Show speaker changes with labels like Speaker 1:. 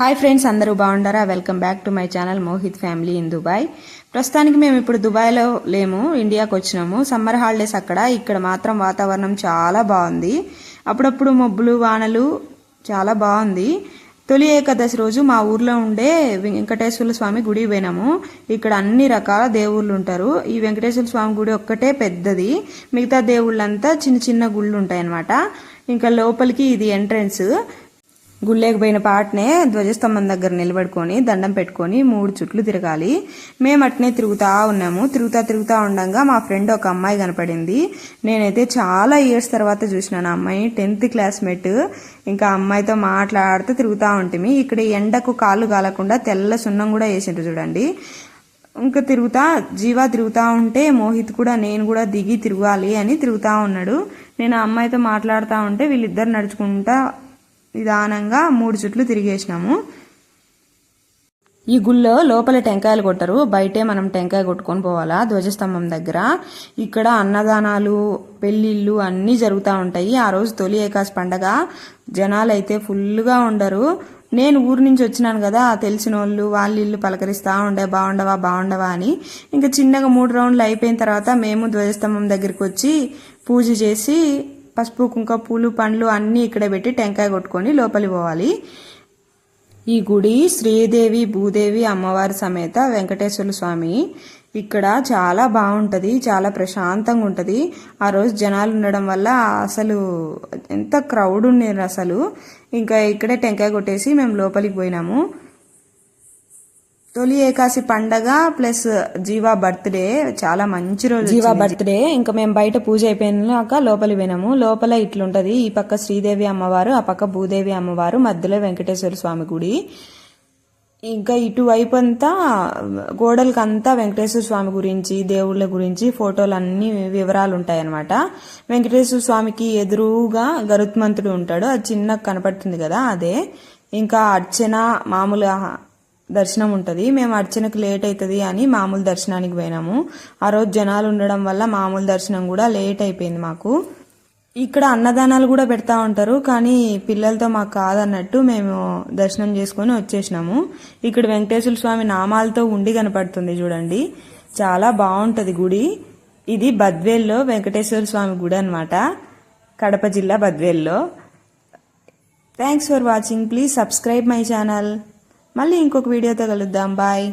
Speaker 1: Hi friends అందరూ బాగుండారా? Welcome back to my channel Mohit family in Dubai ప్రస్తుతానికి మేము ఇప్పుడు దుబాయ్లో లేము ఇండియాకి వచ్చినాము. సమ్మర్ హాలిడేస్ అక్కడ. ఇక్కడ మాత్రం వాతావరణం చాలా బాగుంది. అప్పుడప్పుడు మబ్బులు వానలు చాలా బాగుంది. తొలి ఏకాదశి రోజు మా ఊర్లో ఉండే వెంకటేశ్వర స్వామి గుడి పోయినాము. ఇక్కడ అన్ని రకాల దేవుళ్ళు ఉంటారు. ఈ వెంకటేశ్వర స్వామి గుడి ఒక్కటే పెద్దది. మిగతా దేవుళ్ళంతా చిన్న చిన్న గుళ్ళు ఉంటాయి అన్నమాట ఇంకా లోపలికి ఇది ఎంట్రన్స్ గుళ్ళేకపోయిన పాటనే ధ్వజస్తంభం దగ్గర నిలబడుకొని దండం పెట్టుకొని మూడు చుట్లు తిరగాలి. మేము అట్నే తిరుగుతా ఉన్నాము. తిరుగుతా తిరుగుతా ఉండగా మా ఫ్రెండ్ ఒక అమ్మాయి కనపడింది. నేనైతే చాలా ఇయర్స్ తర్వాత చూసినాను అమ్మాయి టెన్త్ క్లాస్మేట్. ఇంకా అమ్మాయితో మాట్లాడుతూ తిరుగుతూ ఉంటుంది ఇక్కడ ఎండకు కాళ్ళు కాలకుండా తెల్ల సున్నం కూడా వేసిండ్రు చూడండి. ఇంకా తిరుగుతా జీవా తిరుగుతూ ఉంటే మోహిత్ కూడా నేను కూడా దిగి తిరగాలి అని తిరుగుతూ ఉన్నాడు. నేను ఆ అమ్మాయితో మాట్లాడుతూ ఉంటే వీళ్ళిద్దరు నడుచుకుంటా నిదానంగా మూడు చుట్లు తిరిగేసినాము. ఈ గుళ్ళో లోపల టెంకాయలు కొట్టరు. బయటే మనం టెంకాయ కొట్టుకొని పోవాలా? ధ్వజస్తంభం దగ్గర. ఇక్కడ అన్నదానాలు పెళ్ళిళ్ళు అన్నీ జరుగుతూ ఉంటాయి. ఆ రోజు తొలి ఏకాశ పండగ. జనాలు అయితే ఫుల్గా ఉండరు. నేను ఊరు నుంచి వచ్చినాను కదా. తెలిసిన వాళ్ళు వాళ్ళ ఇల్లు పలకరిస్తూ ఉండే బాగుండవా బాగుండవా అని. ఇంకా చిన్నగా మూడు రౌండ్లు అయిపోయిన తర్వాత మేము ధ్వజస్తంభం దగ్గరికి వచ్చి పూజ చేసి పసుపు కుంక పూలు పండ్లు అన్నీ ఇక్కడే పెట్టి టెంకాయ కొట్టుకొని లోపలి పోవాలి. ఈ గుడి శ్రీదేవి భూదేవి అమ్మవారి సమేత వెంకటేశ్వర స్వామి. ఇక్కడ చాలా బాగుంటుంది చాలా ప్రశాంతంగా ఉంటుంది. ఆ రోజు జనాలు ఉండడం వల్ల అసలు ఎంత క్రౌడ్ ఉన్నారు అసలు. ఇంకా ఇక్కడే టెంకాయ కొట్టేసి మేము లోపలికి పోయినాము. తొలి ఏకాశి పండగ ప్లస్ జీవా బర్త్డే చాలా మంచి రోజు జీవా బర్త్డే ఇంకా మేము బయట పూజ అయిపోయినాక లోపలి పోయినాము లోపల ఇట్లుంటది ఈ పక్క శ్రీదేవి అమ్మవారు ఆ పక్క భూదేవి అమ్మవారు మధ్యలో వెంకటేశ్వర స్వామి గుడి. ఇంకా ఇటువైపు అంతా గోడలకి అంతా వెంకటేశ్వర స్వామి గురించి దేవుళ్ళ గురించి ఫోటోలు అన్ని వివరాలు ఉంటాయి అనమాట వెంకటేశ్వర స్వామికి ఎదురుగా గరుత్మంతుడు ఉంటాడు. అది చిన్న కనపడుతుంది కదా అదే. ఇంకా అర్చన మామూలుగా దర్శనం ఉంటుంది. మేము అర్చనకు లేట్ అవుతుంది అని మామూలు దర్శనానికి పోయినాము. ఆ రోజు జనాలు ఉండడం వల్ల మామూలు దర్శనం కూడా లేట్ అయిపోయింది మాకు. ఇక్కడ అన్నదానాలు కూడా పెడతా ఉంటారు కానీ పిల్లలతో మాకు కాదన్నట్టు మేము దర్శనం చేసుకొని వచ్చేసినాము. ఇక్కడ వెంకటేశ్వర స్వామి నామాలతో ఉండి కనపడుతుంది చూడండి. చాలా బాగుంటుంది గుడి. ఇది బద్వేల్లో వెంకటేశ్వర స్వామి గుడి అనమాట కడప జిల్లా బద్వేల్లో. Thanks for watching please subscribe my channel మళ్ళీ ఇంకొక వీడియోతో కలుద్దాం. బాయ్.